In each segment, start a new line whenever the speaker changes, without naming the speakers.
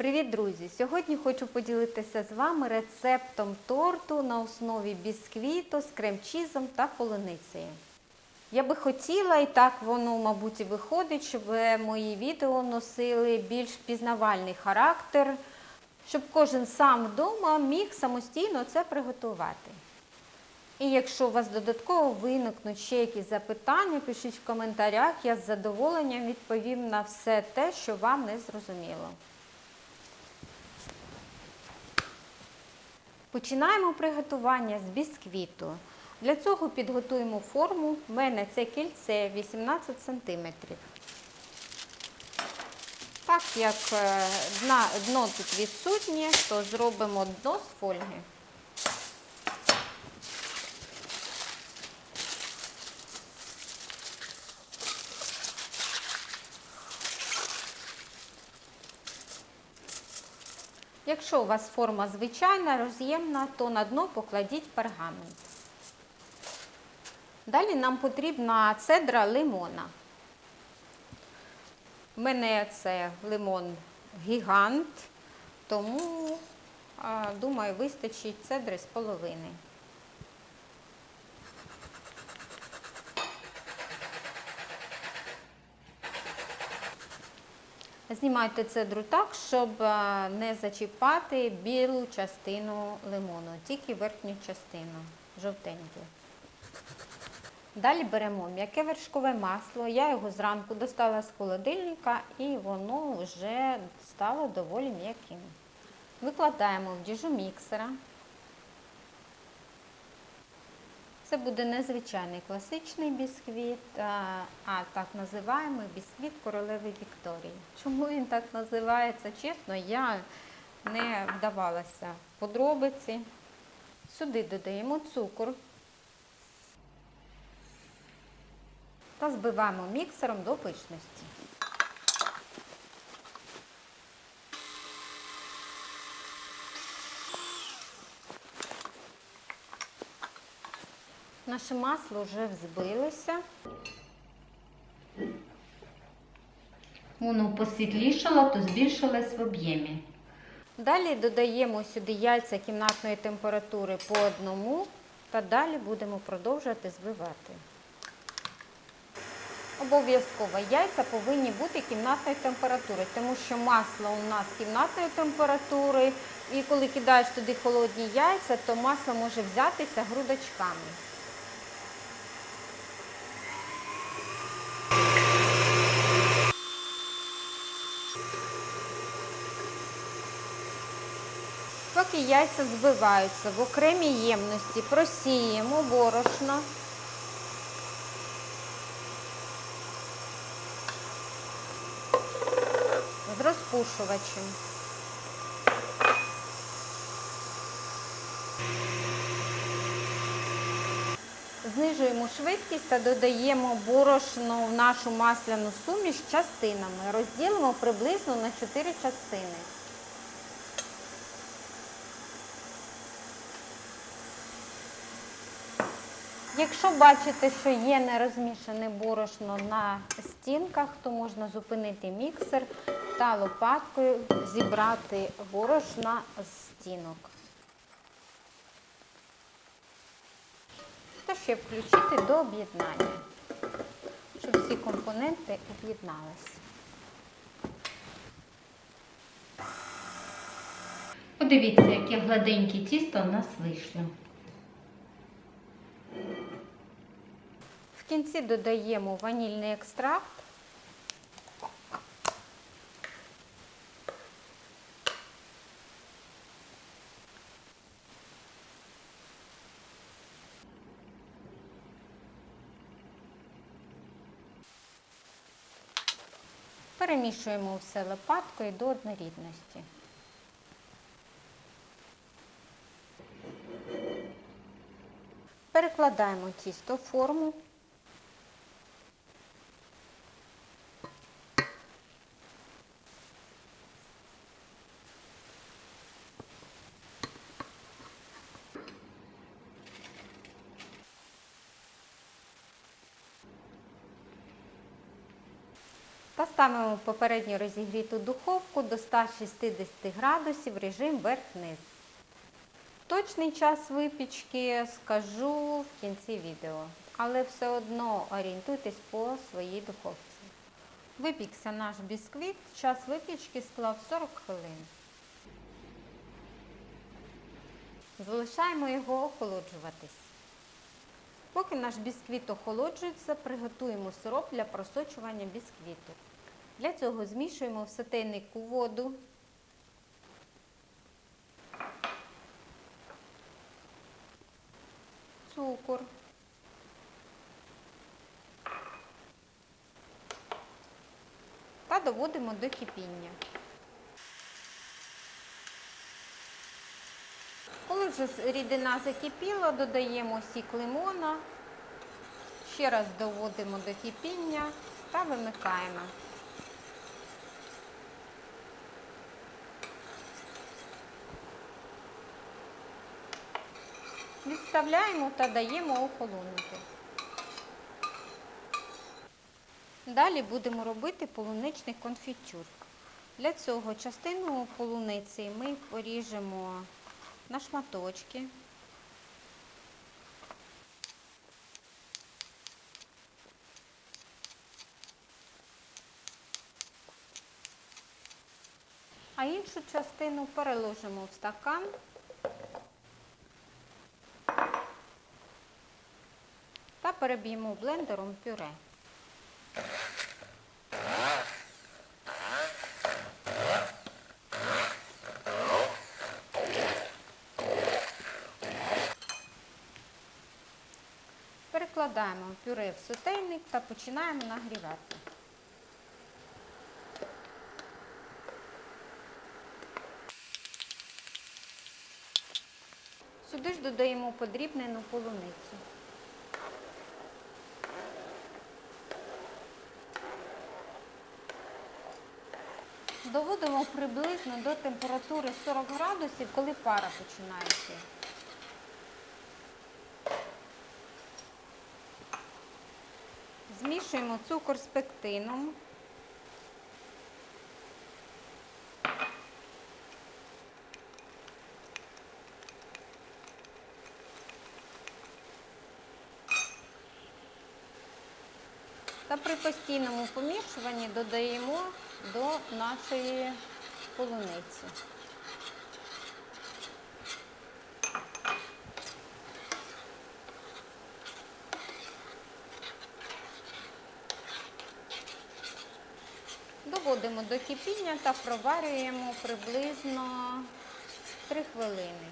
Привіт, друзі! Сьогодні хочу поділитися з вами рецептом торту на основі бісквіту з крем-чізом та полуницею. Я би хотіла, і так воно, мабуть, і виходить, щоб мої відео носили більш пізнавальний характер, щоб кожен сам вдома міг самостійно це приготувати. І якщо у вас додатково виникнуть ще якісь запитання, пишіть в коментарях, я з задоволенням відповім на все те, що вам не зрозуміло. Починаємо приготування з бісквіту. Для цього підготуємо форму. У мене це кільце 18 см. Так як е, дно тут відсутнє, то зробимо дно з фольги. Якщо у вас форма звичайна, роз'ємна, то на дно покладіть пергамент. Далі нам потрібна цедра лимона. У мене це лимон гігант, тому, думаю, вистачить цедри з половини. Знімайте цедру так, щоб не зачіпати білу частину лимону, тільки верхню частину, жовтеньку. Далі беремо м'яке вершкове масло. Я його зранку достала з холодильника і воно вже стало доволі м'яким. Викладаємо в діжу міксера. Це буде незвичайний класичний бісквіт, а так називаємо бісквіт королеви Вікторії. Чому він так називається? Чесно, я не вдавалася подробиці. Сюди додаємо цукор та збиваємо міксером до пишності. Наше масло вже взбилося. Воно посвітлішало, то збільшилось в об'ємі. Далі додаємо сюди яйця кімнатної температури по одному та далі будемо продовжувати збивати. Обов'язково яйця повинні бути кімнатної температури, тому що масло у нас кімнатної температури, і коли кидаєш туди холодні яйця, то масло може взятися грудочками. Поки яйця збиваються в окремій ємності, просіємо борошно. З розпушувачем. Знижуємо швидкість та додаємо борошно в нашу масляну суміш частинами. Розділимо приблизно на 4 частини. Якщо бачите, що є нерозмішане борошно на стінках, то можна зупинити міксер та лопаткою зібрати борошна з стінок. Та ще включити до об'єднання, щоб всі компоненти об'єдналися. Подивіться, яке гладеньке тісто у нас вийшло. Кінці додаємо ванільний екстракт. Перемішуємо все лопаткою до однорідності. Перекладаємо тісто в форму. Та ставимо попередньо розігріту духовку до 160 градусів режим верх-низ. Точний час випічки скажу в кінці відео, але все одно орієнтуйтесь по своїй духовці. Випікся наш бісквіт, час випічки склав 40 хвилин. Залишаємо його охолоджуватись. Поки наш бісквіт охолоджується, приготуємо сироп для просочування бісквіту. Для цього змішуємо в сотейнику воду, цукор, та доводимо до кипіння. Коли вже рідина закипіла, додаємо сік лимона, ще раз доводимо до кипіння та вимикаємо. Відставляємо та даємо охолонути. Далі будемо робити полуничний конфітюр. Для цього частину полуниці ми поріжемо на шматочки. А іншу частину переложимо в стакан. Та переб'ємо блендером пюре. Перекладаємо пюре в сотейник та починаємо нагрівати. Сюди ж додаємо подрібнену полуницю. Доводимо приблизно до температури 40 градусів, коли пара починає йти. Змішуємо цукор з пектином. Та при постійному помішуванні додаємо до нашої полуниці. Доводимо до кипіння та проварюємо приблизно 3 хвилини.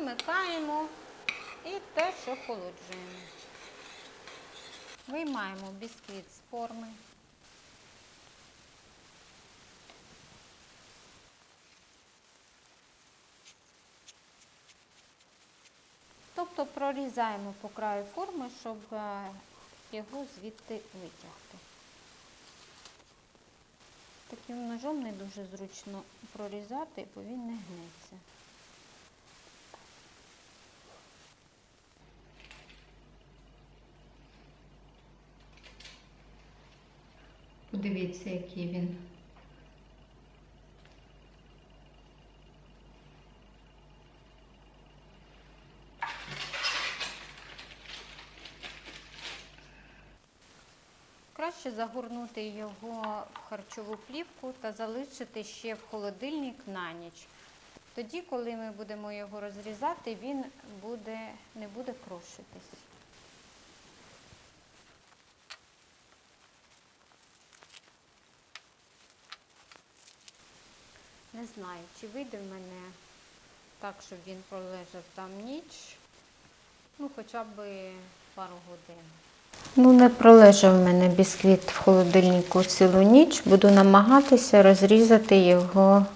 Вимикаємо і теж охолоджуємо. З форми. Тобто прорізаємо по краю форми, щоб е, його звідти витягти. Таким ножом не дуже зручно прорізати, бо він не гнеться.
Подивіться, який він.
Краще загорнути його в харчову плівку та залишити ще в холодильник на ніч. Тоді, коли ми будемо його розрізати, він буде, не буде крошитись. Не знаю, чи вийде в мене так, щоб він пролежав там ніч, ну хоча б пару годин. Ну, не пролежав в мене бісквіт в холодильнику цілу ніч. Буду намагатися розрізати його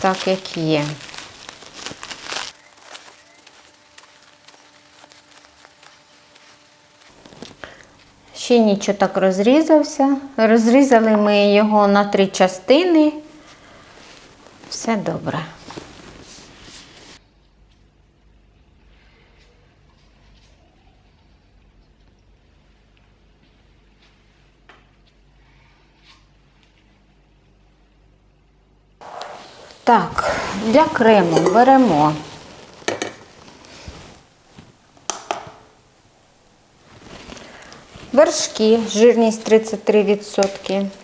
так, як є. Ще нічого так розрізався. Розрізали ми його на три частини. Все добре. Так, для крему беремо вершки, жирність 33%.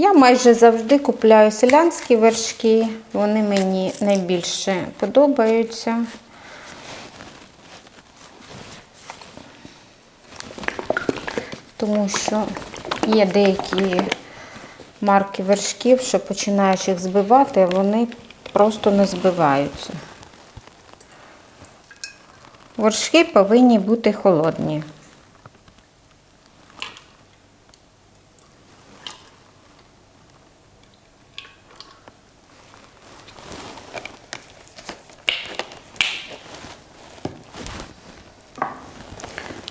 Я майже завжди купляю селянські вершки, вони мені найбільше подобаються. Тому що є деякі марки вершків, що починаєш їх збивати, вони просто не збиваються. Вершки повинні бути холодні.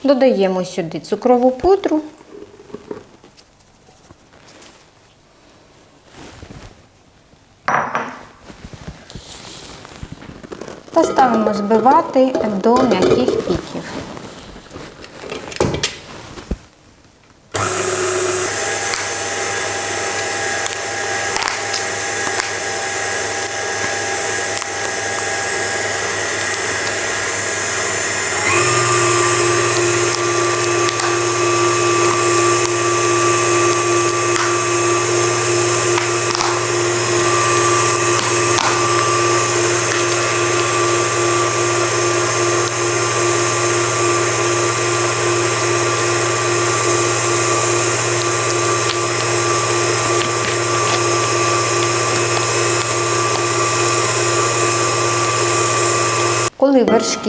Додаємо сюди цукрову пудру. Та ставимо збивати до м'яких піків.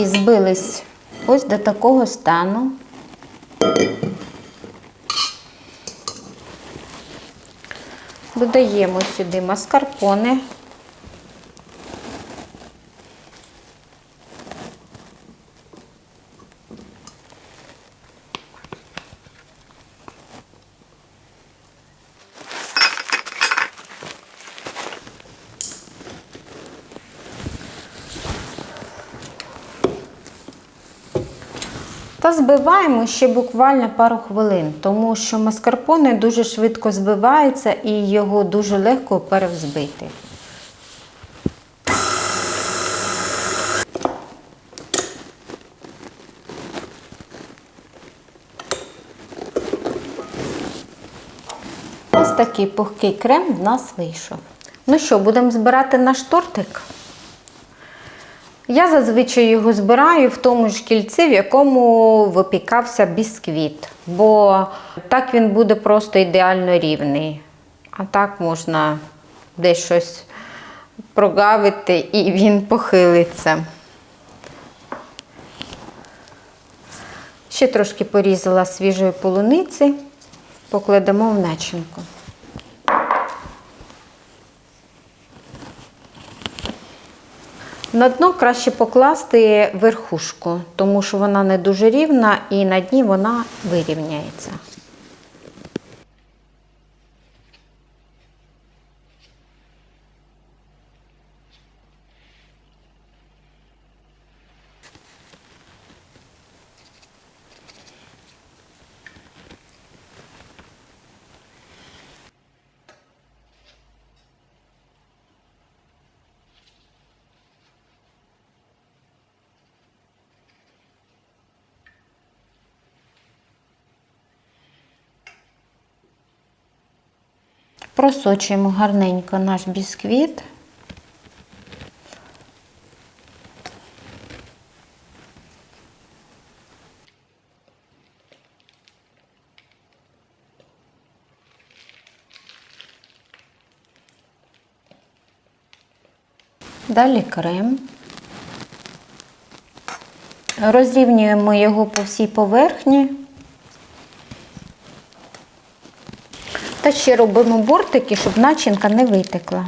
Коли збились ось до такого стану, додаємо сюди маскарпоне. Та збиваємо ще буквально пару хвилин, тому що маскарпоне дуже швидко збивається і його дуже легко перевзбити. Ось такий пухкий крем в нас вийшов. Ну що, будемо збирати наш тортик? Я зазвичай його збираю в тому ж кільці, в якому випікався бісквіт, бо так він буде просто ідеально рівний. А так можна десь щось прогавити і він похилиться. Ще трошки порізала свіжої полуниці, покладемо в начинку. На дно краще покласти верхушку, тому що вона не дуже рівна і на дні вона вирівняється. Просочуємо гарненько наш бісквіт. Далі крем. Розрівнюємо його по всій поверхні. Та ще робимо бортики, щоб начинка не витекла.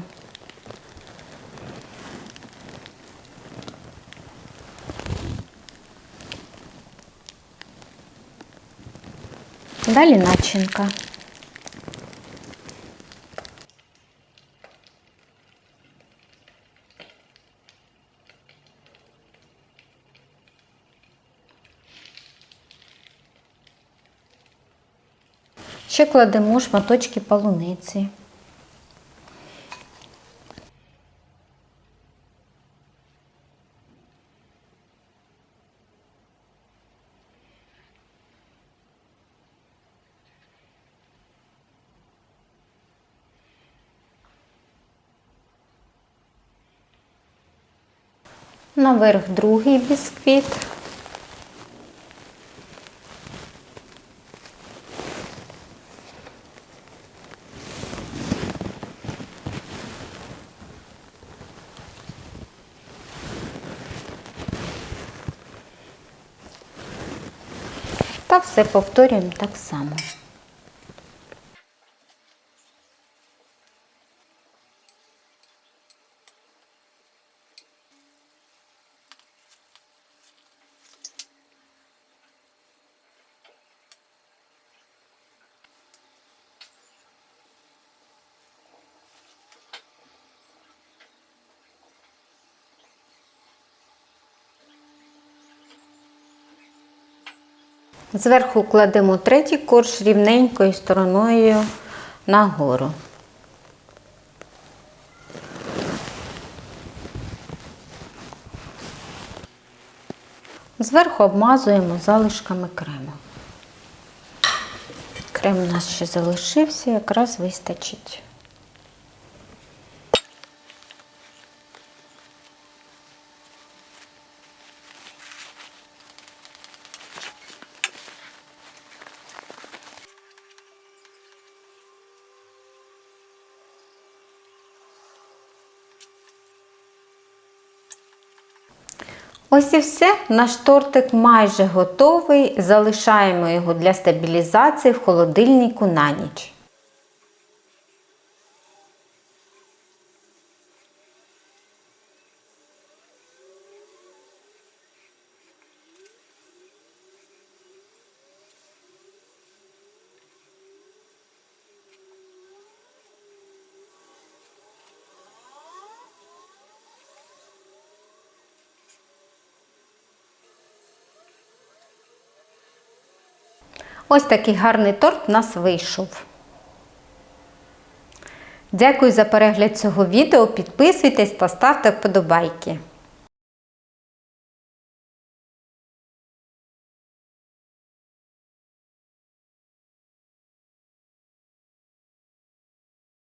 Далі начинка. Ще кладемо шматочки полуниці. Наверх другий бісквіт. Та все повторюємо так само. Зверху кладемо третій корж рівненькою стороною нагору. Зверху обмазуємо залишками крему. Крем у нас ще залишився, якраз вистачить. Ось і все. Наш тортик майже готовий. Залишаємо його для стабілізації в холодильнику на ніч. Ось такий гарний торт у нас вийшов. Дякую за перегляд цього відео. Підписуйтесь та ставте вподобайки.